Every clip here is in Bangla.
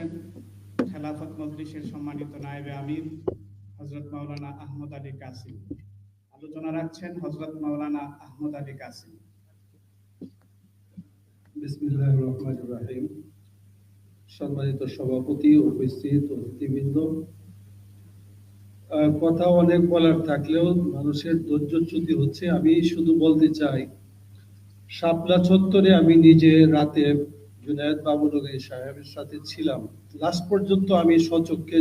করছেন খেলাফত মজলিসের সম্মানিত নায়েবে আমির হজরত মাওলানা আহমদ আলী কাসিম। আলোচনা রাখছেন হজরত মাওলানা আহমদ আলী কাসিম। বিসমিল্লাহ রহমান রাহিম। সম্মানিত সভাপতি, উপস্থিত অতিথিবৃন্দ। কথা অনেক বলার থাকলেও মানুষের ধৈর্যচ্যুতি হচ্ছে, আমি শুধু বলতে চাই, শাপলা চত্বরে আমি নিজে রাতে জুনায়দ সাহেবের সাথে ছিলাম। লাস্ট পর্যন্ত আমি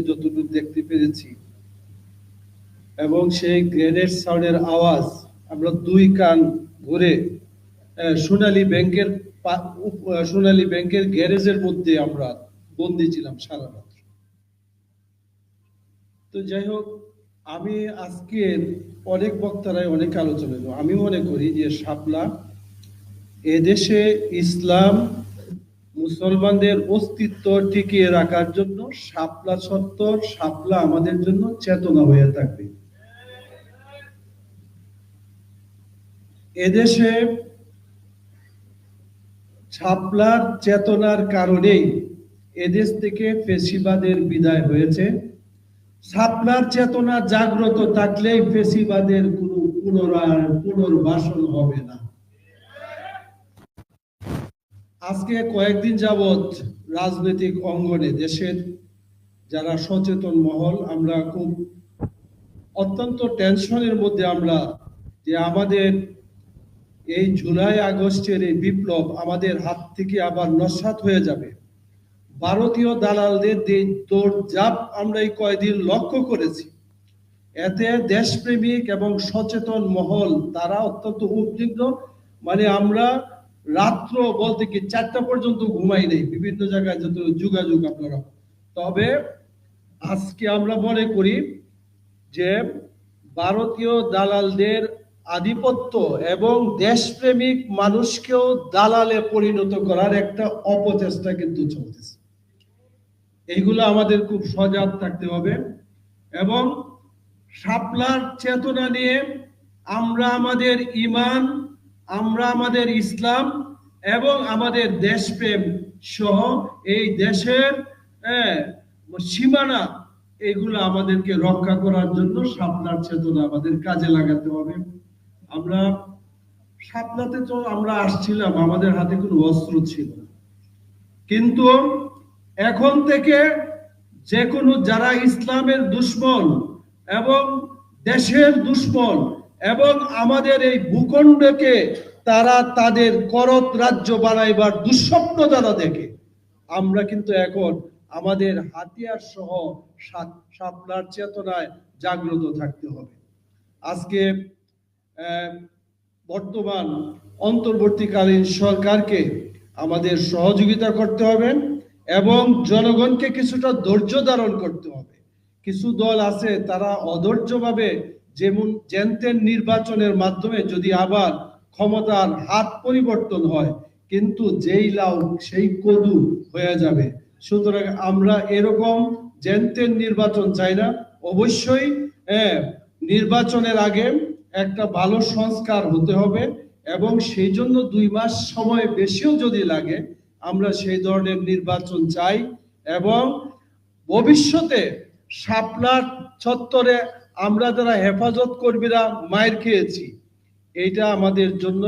যতটুকু দেখতে পেরেছি। এবং সেই গ্রেনেড সাউন্ডের আওয়াজ, আমরা দুই কান ঘুরে সোনালী ব্যাংকের সোনালী ব্যাংকের গ্যারেজের মধ্যে আমরা বন্দি ছিলাম সারা রাত তো যাই হোক, আমি আজকে অনেক বক্তারাই অনেক আলোচনা। আমি মনে করি যে শাপলা, এদেশে ইসলাম মুসলমানদের অস্তিত্ব টিকিয়ে রাখার জন্য শাপলা সত্তর শাপলা আমাদের জন্য চেতনা হয়ে থাকবে। এদেশে ছাপলার চেতনার কারণেই এদেশ থেকে ফেসিবাদের বিদায় হয়েছে। ছাপলার চেতনা জাগ্রত থাকলেই ফেসিবাদের কোনো পুনরায় পুনর্বাসন হবে না। আজকে কয়েকদিন যাবৎ রাজনৈতিক অঙ্গনে দেশের যারা সচেতন মহল, আমরা খুব অত্যন্ত টেনশনের মধ্যে আমরা যে আমাদের এই জুলাই আগস্টের এই বিপ্লব আমাদের হাত থেকে আবার নস্বাত হয়ে যাবে। ভারতীয় দালালদের যে দৌড়ঝাঁপ আমরা এই কয়দিন লক্ষ্য করেছি, এতে দেশপ্রেমিক এবং সচেতন মহল, তারা অত্যন্ত উদ্বিগ্ন। মানে আমরা রাত্র বলতে কি চারটা পর্যন্ত ঘুমাই নেই। বিভিন্ন জায়গায় যত যোগাযোগ আপনারা তবে আজকে আমরা মনে করি যে ভারতীয় দালালদের আধিপত্য এবং দেশপ্রেমিক মানুষকেও দালালে পরিণত করার একটা অপচেষ্টা কিন্তু চলতেছে। এইগুলো আমাদের খুব সজাগ থাকতে হবে এবং শাপলার চেতনা নিয়ে আমরা আমাদের ইমান আমরা আমাদের ইসলাম এবং আমাদের দেশপ্রেম সহ এই দেশের হ্যাঁ, সীমানা এগুলো আমাদেরকে রক্ষা করার জন্য শাপলার চেতনা আমাদের কাজে লাগাতে হবে। আমরা শাপলাতে তো আমরা আসছিলাম আমাদের হাতে কোনো অস্ত্র ছিল কিন্তু এখন থেকে যে কোনো যারা ইসলামের দুশ্মন এবং দেশের দুশ্মন এবং আমাদের এই ভূখণ্ডকে তারা তাদের করত রাজ্য বানাইবার দুঃস্বপ্ন যারা দেখে। আমরা কিন্তু এখন আমাদের হাতিয়ার সহ সা- শাপলার চেতনায় জাগ্রত থাকতে হবে। আজকে বর্তমান অন্তর্বর্তীকালীন সরকারকে আমাদের সহযোগিতা করতে হবে এবং জনগণকে কিছুটা ধৈর্য ধারণ করতে হবে। কিছু দল আছে তারা অধৈর্যভাবে যেমন জেনতেন নির্বাচনের মাধ্যমে যদি আবার ক্ষমতার হাত পরিবর্তন হয়, কিন্তু যেই লাউ সেই কদু হয়ে যাবে। সুতরাং আমরা এরকম জেনতেন নির্বাচন চাই না। অবশ্যই নির্বাচনের আগে একটা ভালো সংস্কার হতে হবে এবং সেই জন্য দুই মাস সময় বেশিও যদি লাগে, আমরা সেই ধরনের নির্বাচন চাই এবং ভবিষ্যতে শাপলার চত্বরে আমরা যারা হেফাজত কর্মীরা মায়ের খেয়েছি, এইটা আমাদের জন্য,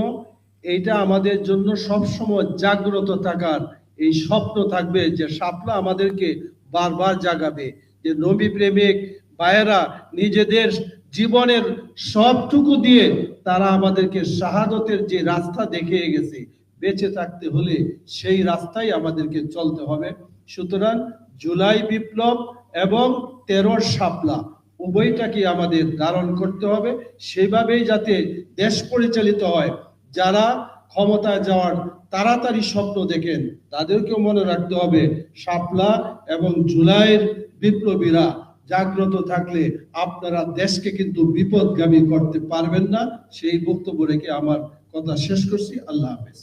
এইটা আমাদের জন্য সবসময় জাগ্রত থাকার এই স্বপ্ন থাকবে যে শাপলা আমাদেরকে বারবার জাগাবে, যে নবী প্রেমিক ভাইয়েরা নিজেদের জীবনের সবটুকু দিয়ে তারা আমাদেরকে শাহাদতের যে রাস্তা দেখিয়ে গেছে, বেঁচে থাকতে হলে সেই রাস্তাই আমাদেরকে চলতে হবে। সুতরাং জুলাই বিপ্লব এবং তেরোর শাপলা উভয়টাকে আমাদের ধারণ করতে হবে। সেভাবেই যাতে দেশ পরিচালিত হয়। যারা ক্ষমতায় যাওয়ার তাড়াতাড়ি স্বপ্ন দেখেন, তাদেরকেও মনে রাখতে হবে, শাপলা এবং জুলাইয়ের বিপ্লবীরা জাগ্রত থাকলে আপনারা দেশকে কিন্তু বিপদগামী করতে পারবেন না। সেই বক্তব্য রেখে আমার কথা শেষ করছি। আল্লাহ হাফেজ।